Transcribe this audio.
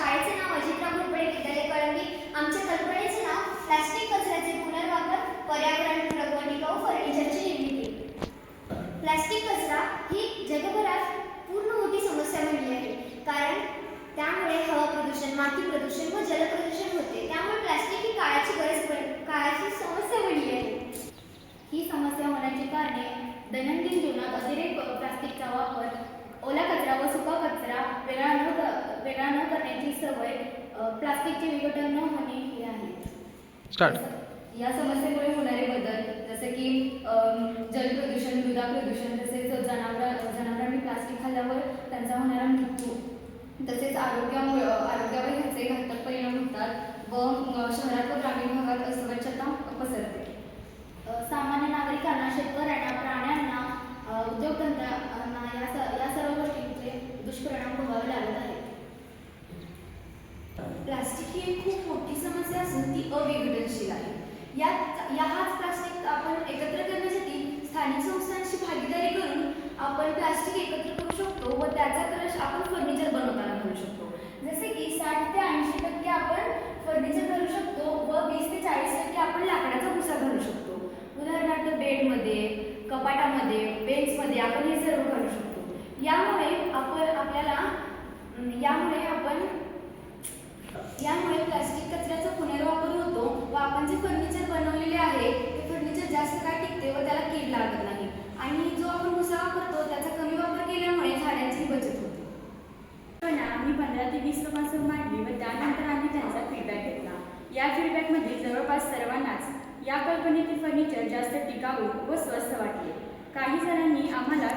शाळेचे नाव अजितराव घोरपडे विद्यालय कळंबी आमच्या कल्पनेचे नाव प्लास्टिक कचऱ्याचे पुनर्वापर पर्यावरणपूरक व टिकाऊ फर्निचरची निर्मिती. प्लास्टिक कचरा ही जगभरात पूर्ण मोठी समस्या बनली आहे. कारण त्यामुळे हवा प्रदूषण माती प्रदूषण व जल प्रदूषण होते. त्यामुळे प्लास्टिक ही काळाची गरज काळाची समस्या बनली आहे. ही समस्या होण्याची कारणे दैनंदिन जीवनात अतिरेक प्लास्टिकचा वापर ओला कचरा व सुका कचरा वेगळा न वेगळा न सवय प्लास्टिकचे विघटन न होणे ही आहे. स्टार्ट. या समस्येमुळे होणारे बदल जसे की अम, जलप्रदूषण मृदा प्रदूषण तसेच जनावर जनावरांनी प्लास्टिक खाल्ल्यावर त्यांचा होणारा मृत्यू. तसेच आरोग्यामुळे आरोग्यावर ह्याचे घातक परिणाम होतात. व शहरात व ग्रामीण भागात अस्वच्छता पसरते. यात या हाच प्लास्टिक आपण एकत्र करण्यासाठी स्थानिक संस्थांशी भागीदारी करून आपण प्लास्टिक एकत्र करू शकतो व त्याचा क्रश आपण फर्निचर बनवताना करू शकतो. जसे की साठ ते ऐंशी टक्के आपण फर्निचर करू शकतो व वीस ते चाळीस टक्के आपण लाकडाचा भुसा घालू शकतो. उदाहरणार्थ बेडमध्ये कपाटामध्ये बेंचमध्ये आपण हे सर्व करू शकतो. यामुळे आपण आपल्याला यामुळे प्लास्टिक कचऱ्याचा पुनर्वापर होतो व आपण जे फर्निचर बनवलेले आहे ते फर्निचर जास्त काळ टिकते व त्याला कीड लागत नाही आणि जो आपण भुसा वापरतो त्याचा कमी वापर केल्यामुळे झाडांची बचत होते पण आम्ही पंधरा मांडली व त्यानंतर आम्ही त्यांचा फीडबॅक घेतला. या फीडबॅकमध्ये जवळपास सर्वांनाच या कल्पनेतील फर्निचर जास्त टिकाऊ व स्वस्त वाटले. काही जणांनी आम्हाला